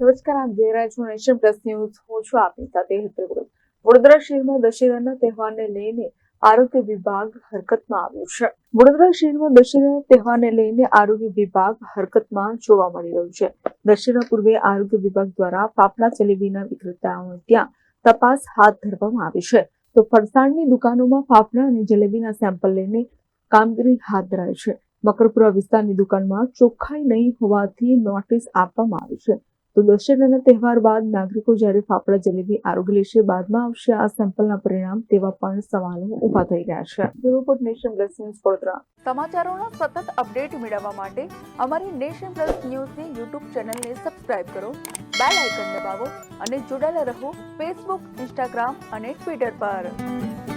નમસ્કાર, આપ જોઈ રહ્યા છો નેશન પ્લસ ન્યૂઝ. હું છું આપની સાથે હેતલ વડોદરા શહેરમાં દશેરાના તહેવારને લઈને આરોગ્ય વિભાગ હરકતમાં આવ્યું છે. વડોદરા શહેરમાં દશેરા તહેવારને લઈને આરોગ્ય વિભાગ હરકતમાં જોવા મળી રહ્યું છે. દશેરા પૂર્વે આરોગ્ય વિભાગ દ્વારા ફાફડા જલેબીના વિક્રેતાઓ ત્યાં તપાસ હાથ ધરવામાં આવી છે. તો ફરસાણની દુકાનોમાં ફાફડા અને જલેબીના સેમ્પલ લઈને કામગીરી હાથ ધરાય છે. મકરપુરા વિસ્તારની દુકાનમાં ચોખ્ખાઈ નહીં હોવાથી નોટિસ આપવામાં આવી છે. તો દશેરાના તહેવાર બાદ નાગરિકો જ્યારે ફાફડા જલેબી આરોગ્ય લેશે, બાદમાં આવશે આ સેમ્પલના પરિણામ તેવા પણ સવાલો ઊભા થઈ રહ્યા છે. Report nation plus news Vadodara. સમાચારોનો સતત અપડેટ મેળવવા માટે અમારી નેશન પ્લસ ન્યૂઝની યુટ્યુબ ચેનલને સબસ્ક્રાઇબ કરો, બેલ આઇકન દબાવો અને જોડાયેલા રહો ફેસબુક ઇન્સ્ટાગ્રામ અને ટ્વિટર પર.